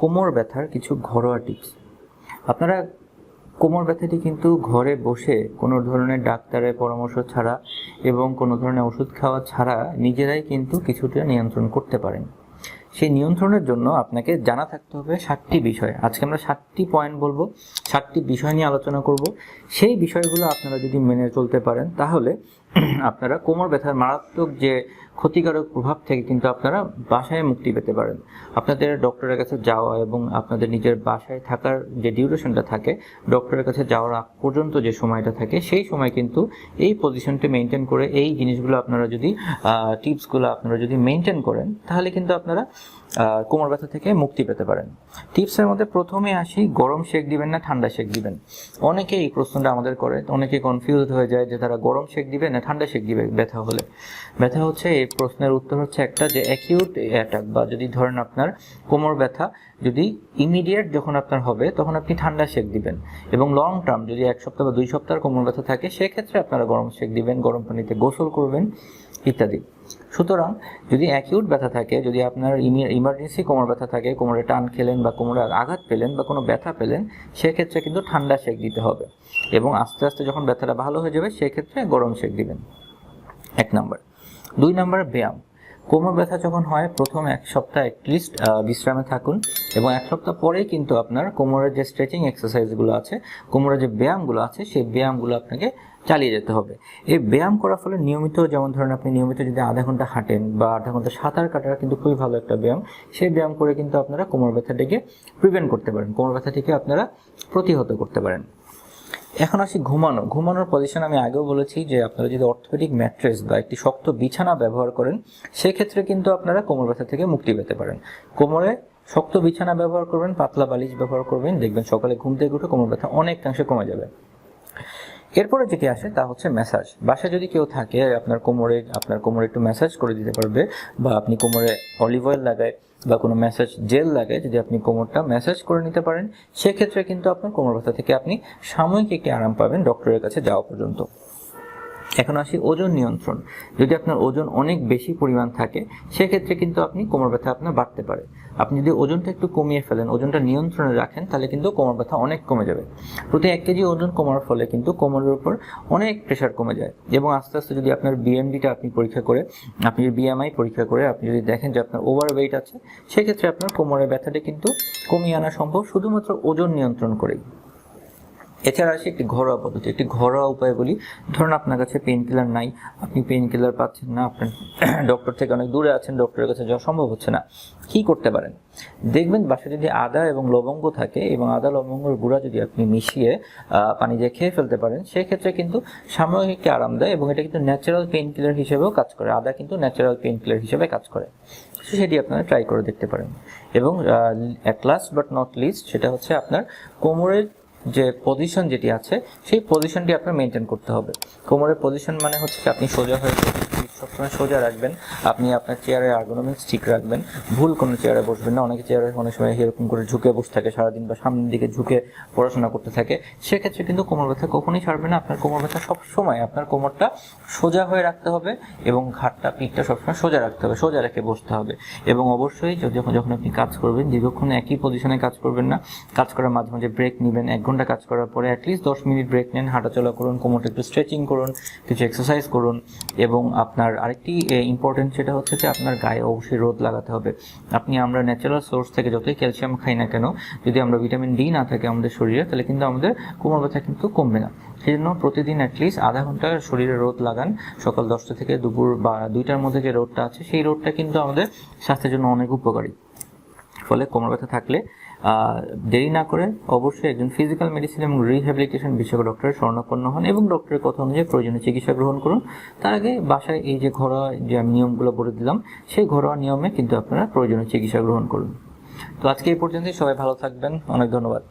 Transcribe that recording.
কোমর ব্যথার কিছু ঘরোয়া টিপস। আপনারা কোমর ব্যথাটি কিন্তু ঘরে বসে কোনো ধরনের ডাক্তারের পরামর্শ ছাড়া এবং কোনো ধরনের ওষুধ খাওয়া ছাড়া নিজেরাই কিন্তু কিছুটা নিয়ন্ত্রণ করতে পারেন। সেই নিয়ন্ত্রণের জন্য আপনাকে জানা থাকতে হবে সাতটি বিষয়। আজকে আমরা সাতটি পয়েন্ট বলব, সাতটি বিষয় নিয়ে আলোচনা করব। সেই বিষয়গুলো আপনারা যদি মেনে চলতে পারেন, তাহলে আপনারা কোমর ব্যথার মারাত্মক যে ক্ষতিকারক প্রভাব থেকে কিন্তু আপনারা বাসায় মুক্তি পেতে পারেন। আপনাদের ডক্টরের কাছে যাওয়া এবং আপনাদের নিজের বাসায় থাকার যে ডিউরেশনটা থাকে, ডক্টরের কাছে যাওয়ার আগ পর্যন্ত যে সময়টা থাকে, সেই সময় কিন্তু এই পজিশনটি মেনটেন করে এই জিনিসগুলো আপনারা যদি টিপসগুলো আপনারা যদি মেনটেন করেন, তাহলে কিন্তু আপনারা কোমর ব্যথা থেকে মুক্তি পেতে পারেন। টিপসের মধ্যে প্রথমে আসি, গরম শেক দিবেন না, ঠান্ডা শেক দিবেন। অনেকে এই প্রশ্নটা আমাদের করে, অনেকে কনফিউজ হয়ে যায় যে তারা গরম শেক দিবে না ঠান্ডা শেক দিবে ব্যথা হলে। ব্যথা হচ্ছে, এই প্রশ্নের উত্তর হচ্ছে একটা যে অ্যাকিউট অ্যাটাক বা যদি ধরেন আপনার কোমর ব্যথা, যদি ইমিডিয়েট যখন আপনার হবে, তখন আপনি ঠান্ডা শেক দিবেন। এবং লং টার্ম যদি এক সপ্তাহ বা দুই সপ্তাহের কোমর ব্যথা থাকে, সেক্ষেত্রে আপনারা গরম শেক দিবেন, গরম পানিতে গোসল করবেন। ইত্যাদি। সুতরাং যদি অ্যাকিউট ব্যথা থাকে, যদি আপনার ইমার্জেন্সি কোমর ব্যথা থাকে, কোমরে টান খেলেন বা কোমরে আঘাত পেলেন বা কোনো ব্যথা পেলেন, সেক্ষেত্রে কিন্তু ঠান্ডা শেক দিতে হবে। এবং আস্তে আস্তে যখন ব্যথাটা ভালো হয়ে যাবে, সেক্ষেত্রে গরম শেক দিবেন। এক নম্বর। দুই নম্বর, ব্যায়াম। কোমর ব্যথা যখন হয়, প্রথম এক সপ্তাহ অ্যাটলিস্ট বিশ্রামে থাকুন। এবং এক সপ্তাহ পরেই কিন্তু আপনার কোমরের যে স্ট্রেচিং এক্সারসাইজগুলো আছে, কোমরের যে ব্যায়ামগুলো আছে, সেই ব্যায়ামগুলো আপনাকে চালিয়ে যেতে হবে। এই ব্যায়াম করার ফলে নিয়মিত যেমন ধরেন আপনি নিয়মিত যদি আধা ঘণ্টা হাঁটেন বা আধা ঘণ্টা সাঁতার কাটা কিন্তু খুবই ভালো একটা ব্যায়াম, সেই ব্যায়াম করে কিন্তু আপনারা কোমর ব্যথাটিকে প্রিভেন্ট করতে পারেন। কোমর ব্যথাটিকে আপনারা প্রতিহত করতে পারেন। এখন আসি ঘুমানো। ঘুমানোর পজিশন আমি আগেও বলেছি যে আপনারা যদি অর্থোপেডিক ম্যাট্রেস বা একটি শক্ত বিছানা ব্যবহার করেন, সেক্ষেত্রে কিন্তু আপনারা কোমর ব্যথা থেকে মুক্তি পেতে পারেন। কোমরে শক্ত বিছানা ব্যবহার করবেন, পাতলা বালিশ ব্যবহার করবেন, দেখবেন সকালে ঘুম থেকে উঠে কোমর ব্যথা অনেকাংশে কমে যাবে। এরপরে যেটি আসে তা হচ্ছে ম্যাসাজ। বাসায় যদি কেউ থাকে, আপনার কোমরে আপনার কোমরে একটু ম্যাসাজ করে দিতে পারবে, বা আপনি কোমরে অলিভ অয়েল লাগায়, বা কোনো ম্যাসাজ জেল লাগায়, যদি আপনি কোমরটা ম্যাসাজ করে নিতে পারেন, সেক্ষেত্রে কিন্তু আপনার কোমর ব্যথা থেকে আপনি সাময়িক একটি আরাম পাবেন ডক্টরের কাছে যাওয়া পর্যন্ত। এখন আসি ওজন নিয়ন্ত্রণ। যদি আপনার ওজন অনেক বেশি পরিমাণ থাকে, সেক্ষেত্রে কিন্তু আপনি কোমর ব্যথা আপনার বাড়তে পারে। আপনি যদি ওজনটা একটু কমিয়ে ফেলেন, ওজনটা নিয়ন্ত্রণে রাখেন, তাহলে কিন্তু কোমর ব্যথা অনেক কমে যাবে। প্রতি এক কেজি ওজন কমার ফলে কিন্তু কোমরের উপর অনেক প্রেশার কমে যায়। এবং আস্তে আস্তে যদি আপনার বিএমডিটা আপনি পরীক্ষা করে, আপনি বিএমআই পরীক্ষা করে, আপনি যদি দেখেন যে আপনার ওভার ওয়েট আছে, সেক্ষেত্রে আপনার কোমরের ব্যথাটা কিন্তু কমিয়ে আনা সম্ভব শুধুমাত্র ওজন নিয়ন্ত্রণ করেই। এছাড়া আসে একটি ঘরোয়া পদ্ধতি। একটি ঘরোয়া উপায় বলি, ধরুন আপনার কাছে পেন কিলার নাই, আপনি পেন কিলার পাচ্ছেন না, আপনার ডক্টর থেকে অনেক দূরে আছেন ডক্টরের কাছে যাওয়া সম্ভব হচ্ছে না। কি করতে পারেন? দেখবেন বাসায় যদি আদা এবং লবঙ্গ থাকে এবং আদা লবঙ্গর গুঁড়া যদি আপনি মিশিয়ে পানি দিয়ে খেয়ে ফেলতে পারেন, সেক্ষেত্রে কিন্তু সাময়িক একটি আরাম দেয় এবং এটা কিন্তু ন্যাচারাল পেন কিলার হিসেবেও কাজ করে। আদা কিন্তু ন্যাচারাল পেন কিলার হিসেবে কাজ করে। সেটি আপনারা ট্রাই করে দেখতে পারেন। এবং at last but not least সেটা হচ্ছে আপনার কোমরের যে পজিশন যেটি আছে, সেই পজিশনটি আপনার মেনটেন করতে হবে। কোমরের পজিশন মানে হচ্ছে আপনি সোজা হয়ে সবসময় সোজা রাখবেন। আপনি আপনার চেয়ারের আর্গোনমিক্স ঠিক রাখবেন। ভুল কোনো চেয়ারে বসবেন না। অনেকে চেয়ারে অনেক সময় এরকম করে ঝুঁকে বসে থাকে, সারাদিন বা সামনের দিকে ঝুঁকে পড়াশোনা করতে থাকে। সেক্ষেত্রে কিন্তু কোমর ব্যথা কখনোই ছাড়বে না। আপনার কোমর ব্যথা সবসময় আপনার কোমরটা সোজা হয়ে রাখতে হবে এবং ঘাটটা, পিঠটা সবসময় সোজা রাখতে হবে, সোজা রেখে বসতে হবে। এবং অবশ্যই যখন যখন আপনি কাজ করবেন, দীর্ঘক্ষণ একই পজিশনে কাজ করবেন না। কাজ করার মাঝে মাঝে ব্রেক নেবেন। এক ঘণ্টা কাজ করার পরে অ্যাটলিস্ট দশ মিনিট ব্রেক নেন। হাঁটাচলা করুন, কোমরটা একটু স্ট্রেচিং করুন, কিছু এক্সারসাইজ করুন এবং আপনার আরেকটি ইম্পর্টেন্ট সেটা হচ্ছে যে আপনার গায়ে অবশ্যই রোদ লাগাতে হবে। আপনি আমরা ন্যাচারাল সোর্স থেকে যতই ক্যালসিয়াম খাই না কেন, যদি আমরা ভিটামিন ডি না থাকে আমাদের শরীরে, তাহলে কিন্তু আমাদের কোমর ব্যথা কিন্তু কমবে না। সেই জন্য প্রতিদিন অ্যাটলিস্ট আধা ঘণ্টা শরীরে রোদ লাগান। সকাল দশটা থেকে দুপুর বা দুইটার মধ্যে যে রোদটা আছে, সেই রোদটা কিন্তু আমাদের স্বাস্থ্যের জন্য অনেক উপকারী। ফলে কোমর ব্যথা থাকলে দেরি না করে অবশ্যই একজন ফিজিক্যাল মেডিসিন এবং রিহ্যাবিলিটেশন বিশেষজ্ঞ ডক্টরের স্বর্ণাপন্ন হন এবং ডক্টরের কথা অনুযায়ী প্রয়োজনীয় চিকিৎসা গ্রহণ করুন। তার আগে বাসায় এই যে ঘরোয়া যে আমি নিয়মগুলো বলে দিলাম, সেই ঘরোয়া নিয়মে কিন্তু আপনারা প্রয়োজনীয় চিকিৎসা গ্রহণ করুন। তো আজকে এই পর্যন্তই, সবাই ভালো থাকবেন। অনেক ধন্যবাদ।